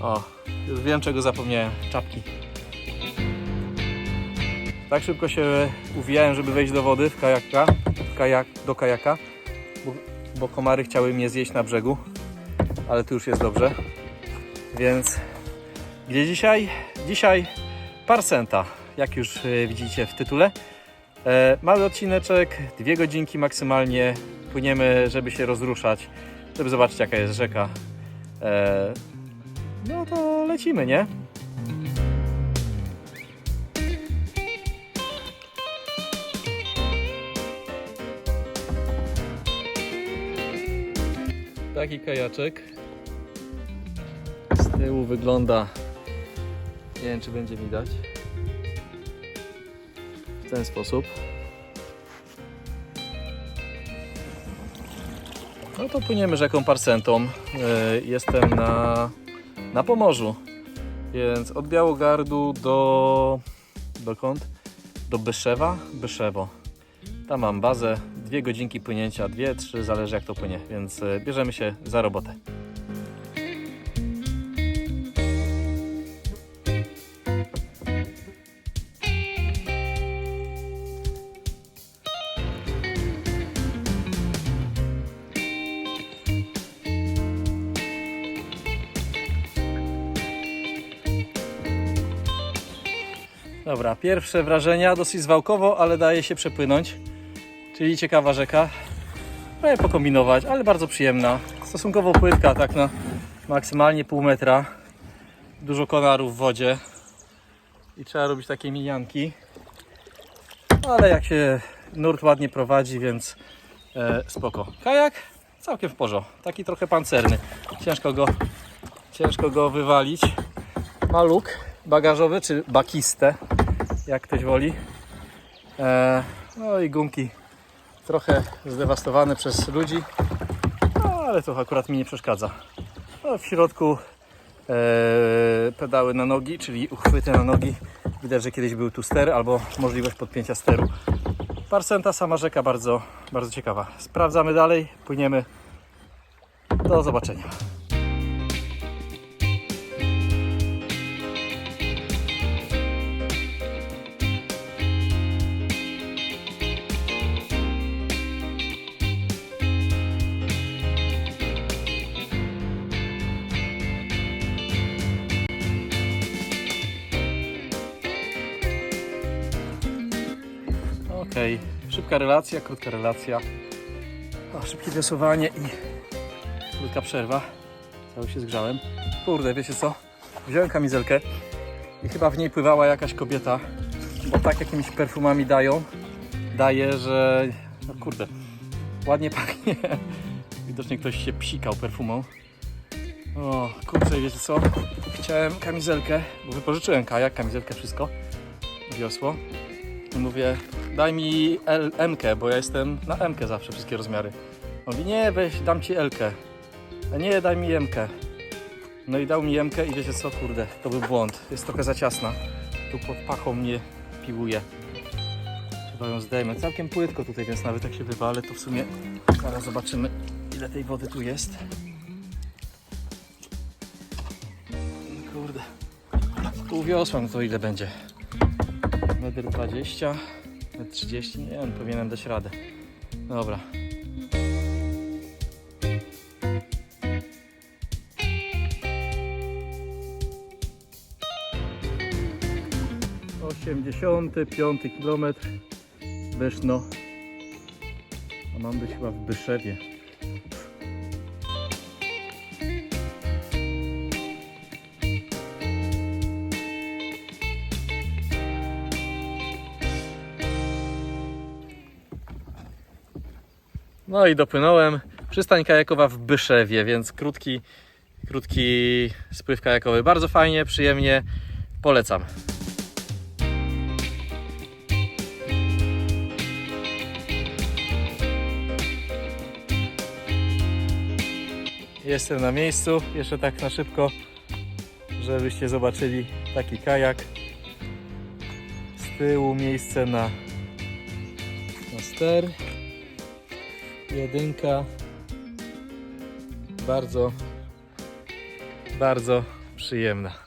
O, już wiem czego zapomniałem. Czapki. Tak szybko się uwijałem, żeby wejść do wody w kajaka, w kajak, do kajaka, bo, bo komary chciały mnie zjeść na brzegu, ale tu już jest dobrze. Więc gdzie dzisiaj? Dzisiaj Parsenta, jak już e, widzicie w tytule. E, mały odcineczek, dwie godzinki maksymalnie. Płyniemy, żeby się rozruszać, żeby zobaczyć jaka jest rzeka. E, no to lecimy, nie? Taki kajaczek. Z tyłu wygląda. Nie wiem, czy będzie widać. W ten sposób. No to płyniemy rzeką Parsentą. Yy, Jestem na, na Pomorzu. Więc od Białogardu do. dokąd? Do Byszewa? Byszewo. Tam mam bazę. Dwie godzinki płynięcia, dwie, trzy, zależy jak to płynie. Więc yy, bierzemy się za robotę. Dobra, pierwsze wrażenia, dosyć zwałkowo, ale daje się przepłynąć. Czyli ciekawa rzeka. Trochę pokombinować, ale bardzo przyjemna. Stosunkowo płytka, tak na maksymalnie pół metra. Dużo konarów w wodzie. I trzeba robić takie minianki. Ale jak się nurt ładnie prowadzi, więc e, spoko. Kajak całkiem w porządku. Taki trochę pancerny. Ciężko go, ciężko go wywalić. Ma luk bagażowy, czy bakistę, jak ktoś woli. E, no i gumki trochę zdewastowane przez ludzi, no, ale to akurat mi nie przeszkadza. No, w środku e, pedały na nogi, czyli uchwyty na nogi. Widać, że kiedyś był tu ster albo możliwość podpięcia steru. Parsenta, sama rzeka bardzo, bardzo ciekawa. Sprawdzamy dalej, płyniemy. Do zobaczenia. Okej, szybka relacja, krótka relacja. O, szybkie wiosłowanie i krótka przerwa. Cały się zgrzałem. Kurde, wiecie co? Wziąłem kamizelkę i chyba w niej pływała jakaś kobieta, bo tak jakimiś perfumami dają, daje, że no kurde, ładnie pachnie. Widocznie ktoś się psikał perfumą. O, kurczę, wiecie co? Chciałem kamizelkę, bo wypożyczyłem kajak, kamizelkę, wszystko, wiosło. I mówię, daj mi L, M-kę, bo ja jestem na M-kę zawsze, wszystkie rozmiary. Mówi, nie, weź, dam ci L-kę. A nie, daj mi M-kę. No i dał mi M-kę i wiecie co, kurde, to był błąd. Jest trochę za ciasna. Tu pod pachą mnie piłuje. Chyba ją zdejmę. Całkiem płytko tutaj, więc nawet jak się wywalę, to w sumie zaraz zobaczymy, ile tej wody tu jest. Kurde. Pół wiosła, no to ile będzie? Metr 20, metr 30, nie wiem, powinienem dać radę. Dobra. Osiemdziesiąty piąty kilometr Beszno. A mam być chyba w Byszewie. No i dopłynąłem. Przystań kajakowa w Byszewie, więc krótki, krótki spływ kajakowy. Bardzo fajnie, przyjemnie. Polecam. Jestem na miejscu, jeszcze tak na szybko, żebyście zobaczyli taki kajak. Z tyłu miejsce na, na ster jedynka bardzo bardzo Przyjemna.